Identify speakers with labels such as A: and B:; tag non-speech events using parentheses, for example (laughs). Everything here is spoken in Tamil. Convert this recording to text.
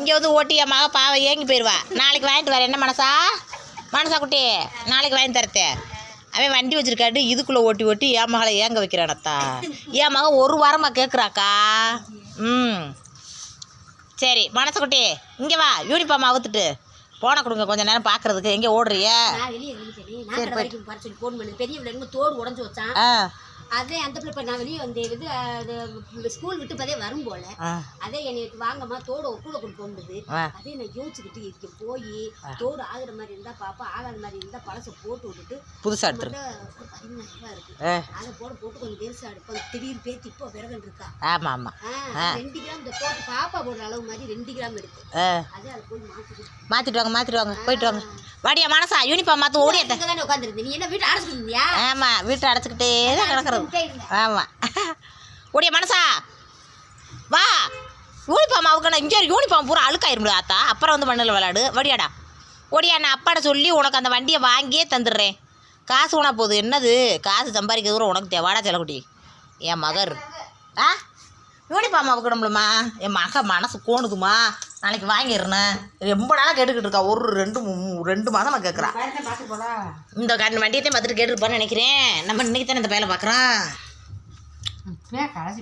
A: இங்கே வந்து ஓட்டி என் மக பாவை ஏங்கி போயிடுவா நாளைக்கு வாங்கிட்டு வரேன். என்ன மனசா? மனசா குட்டி? நாளைக்கு வாங்கி தரத்தே. அவன் வண்டி வச்சிருக்காட்டு இதுக்குள்ளே ஓட்டி ஓட்டி என் மகளை ஏங்க வைக்கிறானத்தா என் மகன் ஒரு வாரமாக கேட்குறாக்கா ம். சரி மனசுக்குட்டி இங்கே வா. யூனிஃபார்ம் அவுத்துட்டு. போன கொடுங்க கொஞ்ச நேரம் பார்க்கறதுக்கு எங்கே ஓடுறிய?
B: சொல்லி ஃபோன் பண்ணி பெரிய தோடு உடஞ்சி வச்சான்.
A: ஆ.
B: அதே அந்த பிள்ளை நான் வெளியே வந்து இது அது ஸ்கூல் விட்டு பதே வரும் போல. அதே என்னை வாங்கம்மா தோடு கூட கொண்டு போகுது. அதே நான் யோசிச்சுக்கிட்டு இருக்க போய் தோடு ஆகுற மாதிரி இருந்தா பாப்பா ஆகாத மாதிரி இருந்தா பழசை போட்டு விட்டுட்டு ரூபாய் இருக்கு. அதை போட போட்டு கொஞ்சம் பெருசா எடுப்போம். திடீர் பேத்தி இப்போ விறகன் இருக்கா?
A: ஆமாம் ஆமாம்
B: ஆ, ரெண்டு கிராம் இந்த தோட்டு பாப்பா போடுற அளவு மாதிரி ரெண்டு கிராம் இருக்கு. அதே அதை போய் மாத்திட்டு
A: மாற்றிட்டு வாங்க போயிட்டு வாங்க. வாடியா மனசா யூனிஃபார்ம்
B: இங்க தானே உட்காந்துருந்தேன் நீ என்ன வீட்டு அடைச்சிட்டு இருந்தியா?
A: ஆமாம் வீட்டை அடைச்சிக்கிட்டே கிடக்கிறது. ஆமாம். ஓடியா (laughs) மனசா? வா. யூனிஃபார்ம் அவுக்கணும் இங்கே யூனிஃபார்ம் பூரா அழுக்காயிரும்ல ஆத்தா. அப்புறம் வந்து மண்ணில் விளாடு வடியாடா. ஓடியா நான் அப்பாட்ட சொல்லி உனக்கு அந்த வண்டியை வாங்கியே தந்துடுறேன். காசு உனா போகுது. என்னது? காசு சம்பாதிக்க தூரம் உனக்கு தேவாடா செல்லக்குட்டி. என் மகர். ஆ? யூனிஃபார்ம் அவுக்கணும்லம்மா. என் மக மனசு கோணுதுமா நாளைக்கு வாங்கிடுறேன். ரொம்ப நாளாக கேட்டுக்கிட்டு இருக்கா. ஒரு ரெண்டு ரெண்டு மாதமாக கேட்குறா
B: பையனை பார்த்து போடா.
A: இந்த கண் வண்டியத்தையும் பார்த்துட்டு கேட்டுருப்பான்னு நினைக்கிறேன். நம்ம இன்னைக்கு தானே இந்த பார்க்குறோம்
B: கடைசி